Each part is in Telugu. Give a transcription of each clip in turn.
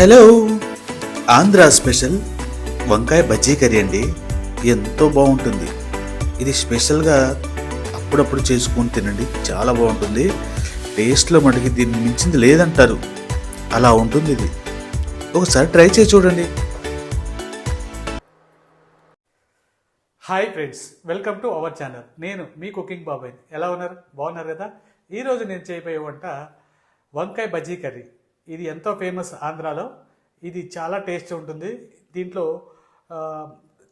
హలో. ఆంధ్ర స్పెషల్ వంకాయ బజ్జీ కర్రీ అండి. ఎంతో బాగుంటుంది. ఇది స్పెషల్గా అప్పుడప్పుడు చేసుకొని తినండి. చాలా బాగుంటుంది. టేస్ట్లో మటుకి దీన్ని మించింది లేదంటారు. అలా ఉంటుంది ఇది. ఒకసారి ట్రై చేసి చూడండి. Hi friends welcome to our channel. నేను మీ కుకింగ్ బాబాయ్. ఎలా ఉన్నారు? బాగున్నారు కదా? ఈరోజు నేను చేయబోయే వంట వంకాయ బజ్జీ కర్రీ. ఇది ఎంతో ఫేమస్ ఆంధ్రాలో. ఇది చాలా టేస్ట్ ఉంటుంది. దీంట్లో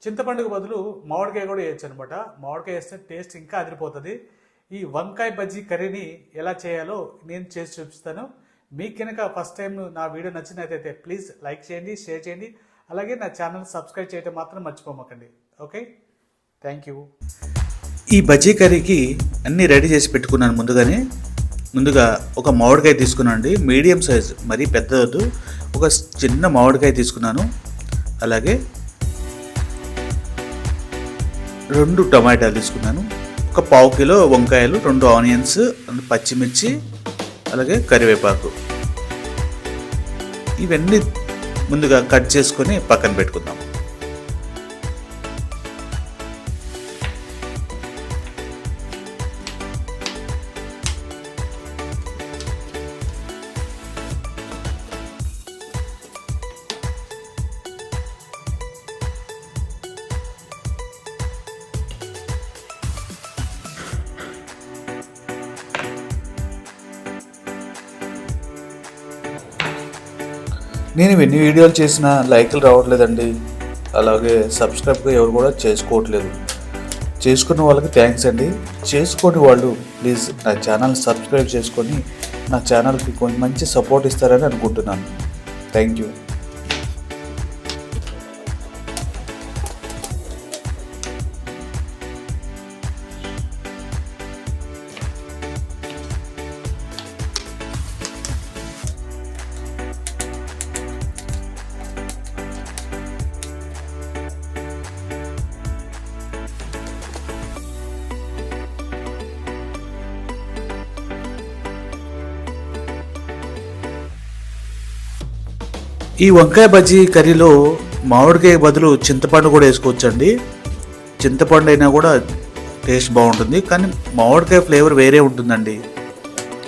చింతపండుకు బదులు మామిడికాయ కూడా వేయచ్చు అనమాట మామిడికాయ వేస్తే టేస్ట్ ఇంకా అదిరిపోతుంది. ఈ వంకాయ బజ్జీ కర్రీని ఎలా చేయాలో నేను చేసి చూపిస్తాను. మీకు కనుక ఫస్ట్ టైం నా వీడియో నచ్చినట్లయితే ప్లీజ్ లైక్ చేయండి షేర్ చేయండి. అలాగే నా ఛానల్ సబ్స్క్రైబ్ చేయడం మాత్రం మర్చిపోమకండి. ఓకే? Thank you. ఈ బజ్జీ కర్రీకి అన్నీ రెడీ చేసి పెట్టుకున్నాను ముందుగానే. ముందుగా ఒక మామిడికాయ తీసుకున్నాను అండి మీడియం సైజ్ మరీ పెద్దదు ఒక చిన్న మామిడికాయ తీసుకున్నాను. అలాగే రెండు టమాటాలు తీసుకున్నాను. ఒక పావు కిలో వంకాయలు రెండు ఆనియన్స్ పచ్చిమిర్చి అలాగే కరివేపాకు. ఇవన్నీ ముందుగా కట్ చేసుకొని పక్కన పెట్టుకుందాం. నేను ఎన్ని వీడియోలు చేసినా లైక్లు రావట్లేదండి. అలాగే సబ్స్క్రైబ్ ఎవరు కూడా చేసుకోవట్లేదు. చేసుకున్న వాళ్ళకి థ్యాంక్స్ అండి. చేసుకోని వాళ్ళు ప్లీజ్ నా ఛానల్ సబ్స్క్రైబ్ చేసుకొని నా ఛానల్కి కొంచెం మంచి సపోర్ట్ ఇస్తారని అనుకుంటున్నాను. Thank you. ఈ వంకాయ బజ్జీ కర్రీలో మామిడికాయ బదులు చింతపండు కూడా వేసుకోవచ్చండి. చింతపండు అయినా కూడా టేస్ట్ బాగుంటుంది కానీ మామిడికాయ ఫ్లేవర్ వేరే ఉంటుందండి.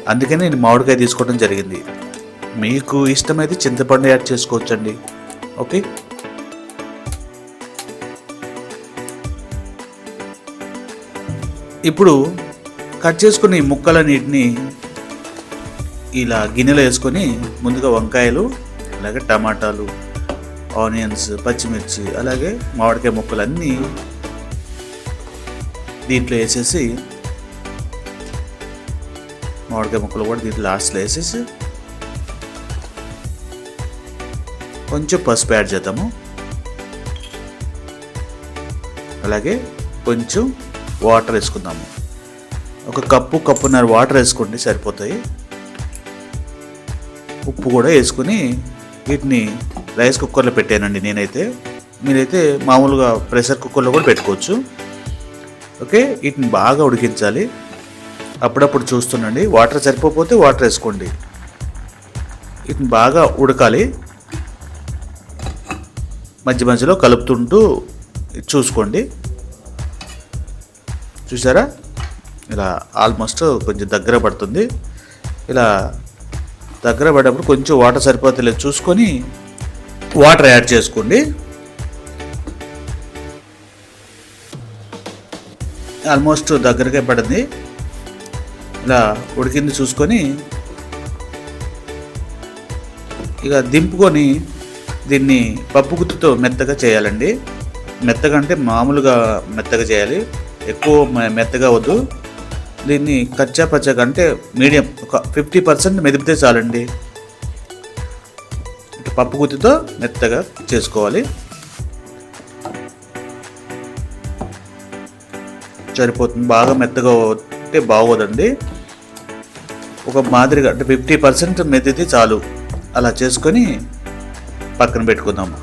అందుకని నేను మామిడికాయ తీసుకోవడం జరిగింది. మీకు ఇష్టమైతే చింతపండు యాడ్ చేసుకోవచ్చండి. ఓకే? ఇప్పుడు కట్ చేసుకుని ఈ ముక్కలన్నిటిని ఇలా గిన్నెలో వేసుకొని ముందుగా వంకాయలు అలాగే టమాటాలు ఆనియన్స్ పచ్చిమిర్చి అలాగే మామిడికాయ ముక్కలు అన్నీ దీంట్లో వేసేసి మామిడికాయ ముక్కలు కూడా దీంట్లో లాస్ట్లో వేసేసి కొంచెం పసుపు యాడ్ చేద్దాము. అలాగే కొంచెం వాటర్ వేసుకుందాము. ఒక కప్పు కప్పున్నర వాటర్ వేసుకోండి సరిపోతాయి. ఉప్పు కూడా వేసుకుని వీటిని రైస్ కుక్కర్లో పెట్టానండి నేనైతే. మీరైతే మామూలుగా ప్రెషర్ కుక్కర్లో కూడా పెట్టుకోవచ్చు. ఓకే? వీటిని బాగా ఉడికించాలి. అప్పుడప్పుడు చూస్తుండండి. వాటర్ సరిపోతే వాటర్ వేసుకోండి. వీటిని బాగా ఉడకాలి. మధ్య మధ్యలో కలుపుతుంటూ చూసుకోండి. చూసారా? ఇలా ఆల్మోస్ట్ కొంచెం దగ్గర పడుతుంది. ఇలా దగ్గర పడేటప్పుడు కొంచెం వాటర్ సరిపోతలేదు చూసుకొని వాటర్ యాడ్ చేసుకోండి. ఆల్మోస్ట్ దగ్గరగా పడింది. ఇలా ఉడికింది చూసుకొని ఇక దింపుకొని దీన్ని పప్పు గుత్తుతో మెత్తగా చేయాలండి. మెత్తగా అంటే మామూలుగా మెత్తగా చేయాలి. ఎక్కువ మె- మెత్తగా వద్దు. దీన్ని కచ్చా పచ్చగా అంటే మీడియం ఒక ఫిఫ్టీ పర్సెంట్ మెదిపితే చాలండి. పప్పు గుత్తితో మెత్తగా చేసుకోవాలి. సరిపోతుంది. బాగా మెత్తగా అంటే బాగోదండి. ఒక మాదిరిగా అంటే ఫిఫ్టీ పర్సెంట్ మెత్తితే చాలు. అలా చేసుకొని పక్కన పెట్టుకుందాము.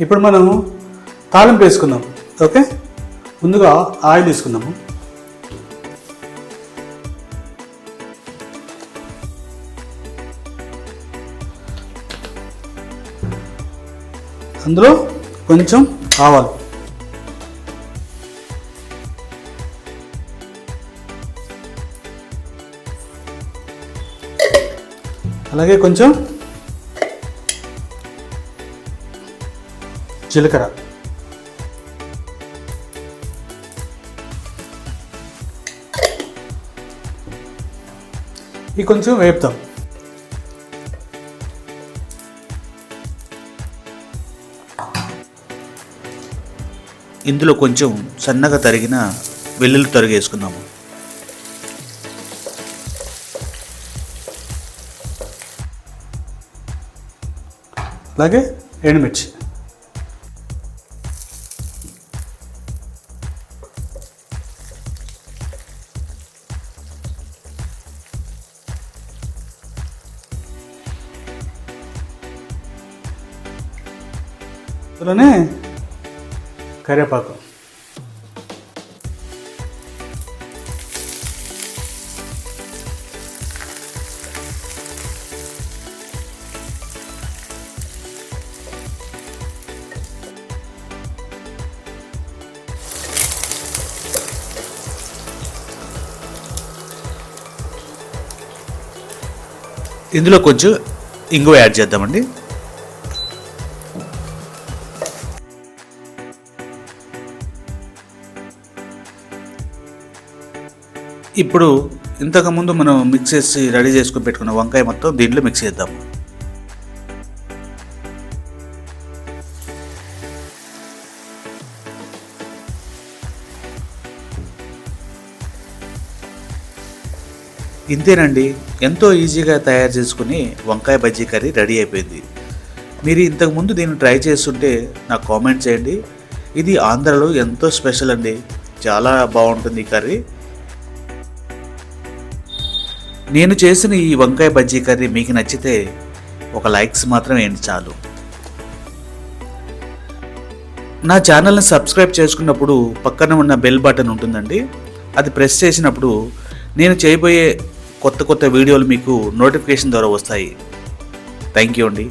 ఇప్పుడు మనం తాళం వేసుకుందాం. ఓకే? ముందుగా ఆయిల్ తీసుకుందాము. అందులో కొంచెం ఆవాలు. అలాగే కొంచెం జీలకర్ర. ఇది కొంచెం వేపుతాం. ఇందులో కొంచెం సన్నగా తరిగిన వెల్లుల్లి తరిగేసుకుందాము అలాగే ఎండుమిర్చి. అందులోనే కరివేపాకు ఇందులో కొంచెం ఇంగువ యాడ్ చేద్దామండి. ఇప్పుడు ఇంతకుముందు మనం మిక్స్ చేసి రెడీ చేసుకుని పెట్టుకున్న వంకాయ మొత్తం దీంట్లో మిక్స్ చేద్దాము ఇంతేనండి ఎంతో ఈజీగా తయారు చేసుకుని వంకాయ బజ్జీ కర్రీ రెడీ అయిపోయింది. మీరు ఇంతకుముందు దీన్ని ట్రై చేస్తుంటే నాకు కామెంట్ చేయండి. ఇది ఆంధ్రలో ఎంతో స్పెషల్ అండి. చాలా బాగుంటుంది ఈ కర్రీ. నేను చేసిన ఈ వంకాయ బజ్జీ కర్రీ మీకు నచ్చితే ఒక లైక్స్ మాత్రం చాలు. నా ఛానల్ని సబ్స్క్రైబ్ చేసుకున్నప్పుడు పక్కన ఉన్న బెల్ బటన్ ఉంటుందండి. అది ప్రెస్ చేసినప్పుడు నేను చేయబోయే కొత్త కొత్త వీడియోలు మీకు నోటిఫికేషన్ ద్వారా వస్తాయి. థ్యాంక్ యూ అండి.